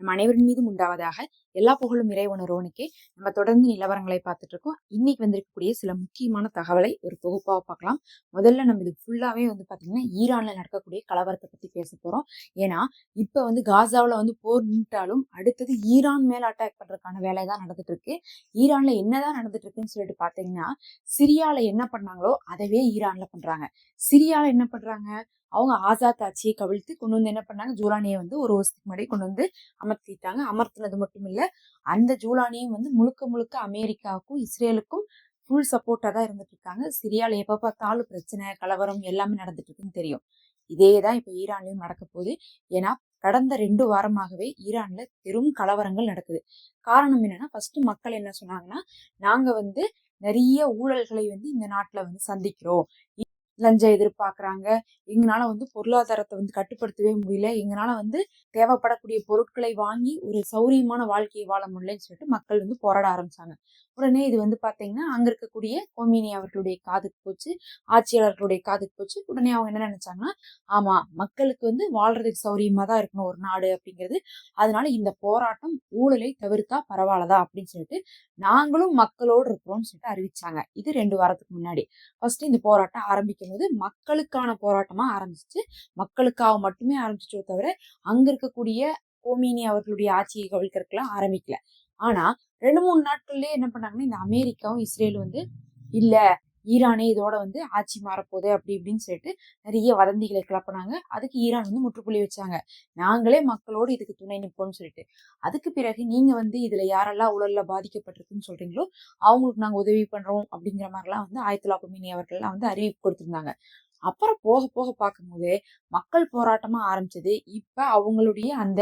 நம் அனைவரின் மீதும் உண்டாவதாக எல்லா புகழும் இறைவனரோனுக்கே நம்ம தொடர்ந்து நிலவரங்களை பார்த்துட்டு இருக்கோம் இன்னைக்கு வந்திருக்கக்கூடிய சில முக்கியமான தகவலை ஒரு தொகுப்பாக பார்க்கலாம். முதல்ல நம்ம இது ஃபுல்லாவே வந்து பார்த்தீங்கன்னா ஈரானில் நடக்கக்கூடிய கலவரத்தை பத்தி பேச போறோம். ஏன்னா இப்போ வந்து காசாவில் வந்து போர் நின்ட்டாலும் அடுத்தது ஈரான் மேல அட்டாக் பண்றதுக்கான வேலை தான் நடந்துட்டு இருக்கு ஈரான்ல என்னதான் நடந்துட்டு இருக்குன்னு சொல்லிட்டு பார்த்தீங்கன்னா சிரியால என்ன பண்ணாங்களோ அதவே ஈரான்ல பண்றாங்க. சிரியால என்ன பண்றாங்க? அவங்க ஆசாத் ஆட்சியை கவிழ்த்து கொண்டு வந்து என்ன பண்ணாங்க? ஜூலானியை வந்து ஒரு வருஷத்துக்கு முன்னாடி கொண்டு வந்து அமர்த்திட்டாங்க. அமர்த்தினது மட்டும் இல்லை அந்த ஜூலானியும் வந்து முழுக்க முழுக்க அமெரிக்காவுக்கும் இஸ்ரேலுக்கும் ஃபுல் சப்போர்ட்டாக தான் இருந்துட்டு இருக்காங்க சிரியாவில் எப்போ பார்த்தாலும் பிரச்சனை கலவரம் எல்லாமே நடந்துட்டு இருக்குன்னு தெரியும். இதே தான் இப்போ ஈரான்லையும் நடக்க போகுது. ஏன்னா கடந்த ரெண்டு வாரமாகவே ஈரான்ல பெரும் கலவரங்கள் நடக்குது. காரணம் என்னன்னா ஃபர்ஸ்ட் மக்கள் என்ன சொன்னாங்கன்னா நாங்க வந்து நிறைய ஊழல்களை வந்து இந்த நாட்டில் வந்து சந்திக்கிறோம். லஞ்சம் எதிர்பார்க்குறாங்க. எங்களால வந்து பொருளாதாரத்தை வந்து கட்டுப்படுத்தவே முடியல. எங்களால வந்து தேவைப்படக்கூடிய பொருட்களை வாங்கி ஒரு சௌரியமான வாழ்க்கையை வாழ முடியலன்னு சொல்லிட்டு மக்கள் வந்து போராட ஆரம்பிச்சாங்க. உடனே இது வந்து பார்த்தீங்கன்னா அங்கே இருக்கக்கூடிய கோமினி அவர்களுடைய காதுக்கு போச்சு. ஆட்சியாளர்களுடைய காதுக்கு போச்சு. உடனே அவங்க என்ன நினைச்சாங்கன்னா ஆமாம் மக்களுக்கு வந்து வாழ்றதுக்கு சௌரியமாக தான் இருக்கணும் ஒரு நாடு அப்படிங்கிறது. அதனால இந்த போராட்டம் ஊழலை தவிர்த்தா பரவாயில்லதா அப்படின்னு சொல்லிட்டு நாங்களும் மக்களோடு இருக்கிறோம்னு சொல்லிட்டு அறிவிச்சாங்க. இது ரெண்டு வாரத்துக்கு முன்னாடி. ஃபர்ஸ்ட் இந்த போராட்டம் ஆரம்பிக்க போது மக்களுக்கான போராட்டமா ஆரம்பிச்சு மக்களுக்காக மட்டுமே ஆரம்பிச்சோ தவிர அங்க இருக்கக்கூடிய கோமினி அவர்களுடைய ஆட்சியை கவிழ்க்கிறதுக்கெல்லாம் ஆரம்பிக்கல. ஆனா ரெண்டு மூணு நாட்கள்லயே என்ன பண்ணாங்கன்னா இந்த அமெரிக்காவும் இஸ்ரேலும் வந்து இல்ல ஈரானே இதோட வந்து ஆட்சி மாறப்போகுது அப்படி இப்படின்னு சொல்லிட்டு நிறைய வதந்திகளை கிளப்பினாங்க. அதுக்கு ஈரான் வந்து முற்றுப்புள்ளி வச்சாங்க. நாங்களே மக்களோடு இதுக்கு துணை நிற்போம்னு சொல்லிட்டு. அதுக்கு பிறகு நீங்கள் வந்து இதில் யாரெல்லாம் உடலில் பாதிக்கப்பட்டிருக்குன்னு சொல்கிறீங்களோ அவங்களுக்கு நாங்கள் உதவி பண்ணுறோம் அப்படிங்கிற மாதிரிலாம் வந்து ஆயிரத்தி குமினி அவர்கள்லாம் வந்து அறிவிப்பு கொடுத்துருந்தாங்க. அப்புறம் போக போக பார்க்கும்போது மக்கள் போராட்டமாக ஆரம்பிச்சது. இப்போ அவங்களுடைய அந்த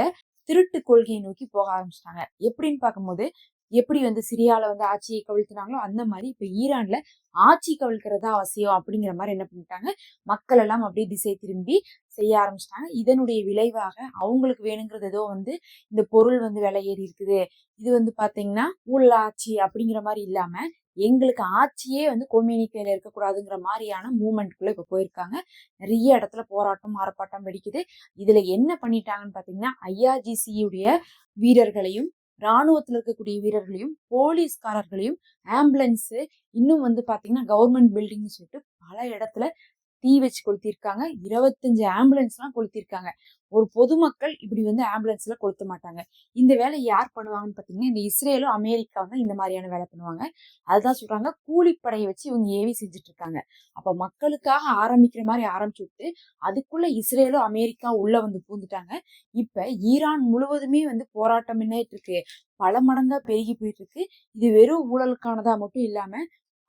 திருட்டு கொள்கையை நோக்கி போக ஆரம்பிச்சிட்டாங்க. எப்படின்னு பார்க்கும்போது எப்படி வந்து சிரியாவில் வந்து ஆட்சியை கவிழ்த்தினாங்களோ அந்த மாதிரி இப்போ ஈரானில் ஆட்சி கவிழ்க்கிறதா அவசியம் அப்படிங்கிற மாதிரி என்ன பண்ணிட்டாங்க? மக்கள் எல்லாம் அப்படியே திசை திரும்பி செய்ய ஆரம்பிச்சிட்டாங்க. இதனுடைய விளைவாக அவங்களுக்கு வேணுங்கிறது ஏதோ வந்து இந்த பொருள் வந்து விலை ஏறி இருக்குது. இது வந்து பார்த்தீங்கன்னா ஊழல் ஆட்சி அப்படிங்கிற மாதிரி இல்லாமல் எங்களுக்கு ஆட்சியே வந்து கோமேனி இருக்கக்கூடாதுங்கிற மாதிரியான மூமெண்ட்குள்ளே இப்போ போயிருக்காங்க. நிறைய இடத்துல போராட்டம் ஆர்ப்பாட்டம் வெடிக்குது. இதில் என்ன பண்ணிட்டாங்கன்னு பார்த்தீங்கன்னா ஐஆர்ஜிசியுடைய வீரர்களையும் ராணுவத்தில் இருக்கக்கூடிய வீரர்களையும் போலீஸ்காரர்களையும் ஆம்புலன்ஸு இன்னும் வந்து பார்த்தீங்கன்னா கவர்மெண்ட் பில்டிங்னு சொல்லிட்டு பல இடத்துல தீ வச்சு கொளுத்திருக்காங்க. இருபத்தஞ்சு ஆம்புலன்ஸ்லாம் கொளுத்திருக்காங்க. ஒரு பொதுமக்கள் இப்படி வந்து ஆம்புலன்ஸ்ல கொளுத்த மாட்டாங்க. இந்த வேலை யார் பண்ணுவாங்கன்னு பார்த்தீங்கன்னா இந்த இஸ்ரேலும் அமெரிக்கா தான் இந்த மாதிரியான வேலை பண்ணுவாங்க. அதுதான் சொல்றாங்க. கூலிப்படையை வச்சு இவங்க ஏவி செஞ்சுட்டு இருக்காங்க அப்ப மக்களுக்காக ஆரம்பிக்கிற மாதிரி ஆரம்பிச்சு விட்டு அதுக்குள்ள இஸ்ரேலும் அமெரிக்கா உள்ள வந்து பூந்துட்டாங்க. இப்ப ஈரான் முழுவதுமே வந்து போராட்டம் என்ன இருக்கு. பல மடங்கா பெருகி போயிட்டு இருக்கு. இது வெறும் ஊழலுக்கானதா மட்டும் இல்லாம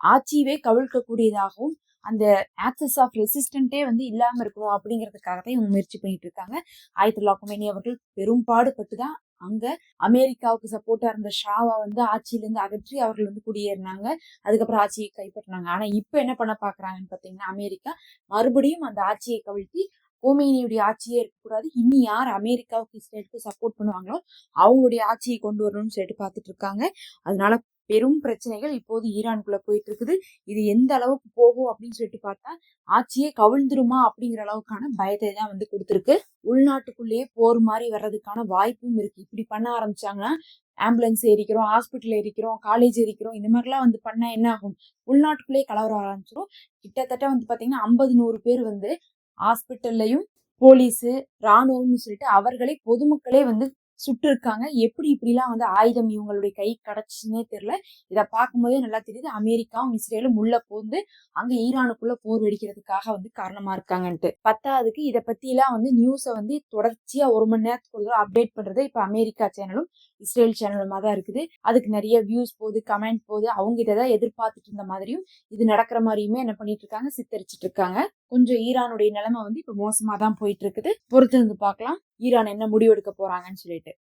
ஆட்சியவே கவிழ்க்கக்கூடியதாகவும் அந்த ஆக்சஸ் ஆஃப் ரெசிஸ்டன்ட்டே வந்து இல்லாம இருக்கணும் அப்படிங்கிறதுக்காக தான் இவங்க முயற்சி பண்ணிட்டு இருக்காங்க ஆயத்துல்லா குமேனி அவர்கள் பெரும்பாடுபட்டு தான் அங்க அமெரிக்காவுக்கு சப்போர்ட்டா இருந்த ஷாவா வந்து ஆட்சியிலேருந்து அகற்றி அவர்கள் வந்து குடியேறினாங்க. அதுக்கப்புறம் ஆட்சியை கைப்பற்றினாங்க. ஆனா இப்ப என்ன பண்ண பாக்குறாங்கன்னு பாத்தீங்கன்னா அமெரிக்கா மறுபடியும் அந்த ஆட்சியை கவிழ்த்தி கோமேனியுடைய ஆட்சியே இருக்கக்கூடாது. இனி யார் அமெரிக்காவுக்கு இஸ்ரேலுக்கு சப்போர்ட் பண்ணுவாங்களோ அவங்களுடைய ஆட்சியை கொண்டு வரணும்னு சொல்லிட்டு பார்த்துட்டு இருக்காங்க அதனால பெரும் பிரச்சனைகள் இப்போது ஈரானுக்குள்ள போயிட்டு இருக்குது இது எந்த அளவுக்கு போகும் அப்படின்னு சொல்லிட்டு பார்த்தா ஆட்சியே கவிழ்ந்துருமா அப்படிங்கிற அளவுக்கான பயத்தை தான் வந்து கொடுத்துருக்கு. உள்நாட்டுக்குள்ளேயே போர் மாதிரி வர்றதுக்கான வாய்ப்பும் இருக்கு. இப்படி பண்ண ஆரம்பிச்சாங்கன்னா ஆம்புலன்ஸ் எரிக்கிறோம் ஹாஸ்பிட்டல் எரிக்கிறோம் காலேஜ் எரிக்கிறோம் இந்த மாதிரிலாம் வந்து பண்ணா என்ன ஆகும்? உள்நாட்டுக்குள்ளேயே கலவரம் ஆரம்பிச்சிடும் கிட்டத்தட்ட வந்து பாத்தீங்கன்னா ஐம்பது நூறு பேர் வந்து ஹாஸ்பிட்டல்லையும் போலீஸு ராணுவம்னு சொல்லிட்டு அவர்களே பொதுமக்களே வந்து சுட்டு இருக்காங்க எப்படி இப்படிலாம் வந்து ஆயுதம் இவங்களுடைய கை கிடச்சுன்னே தெரியல. இதை பார்க்கும்போதே நல்லா தெரியுது. அமெரிக்காவும் இஸ்ரேலும் உள்ள போந்து அங்க ஈரானுக்குள்ள போர் வெடிக்கிறதுக்காக வந்து காரணமா இருக்காங்கன்ட்டு. பத்தாவதுக்கு இதை பத்தி வந்து நியூஸை வந்து தொடர்ச்சியா ஒரு மணி நேரத்துக்குள்ள அப்டேட் பண்றது இப்ப அமெரிக்கா சேனலும் இஸ்ரேல் சேனலுமா தான் இருக்குது. அதுக்கு நிறைய வியூஸ் போகுது கமெண்ட் போகுது. அவங்க இதை தான் எதிர்பார்த்துட்டு இருந்த மாதிரியும் இது நடக்கிற மாதிரியுமே என்ன பண்ணிட்டு இருக்காங்க? சித்தரிச்சிட்டு இருக்காங்க. கொஞ்சம் ஈரானுடைய நிலைமை வந்து இப்ப மோசமா தான் போயிட்டு இருக்குது. பொறுத்திருந்து பார்க்கலாம். ஈரான் என்ன முடிவெடுக்க போறாங்கன்னு சொல்லிட்டு.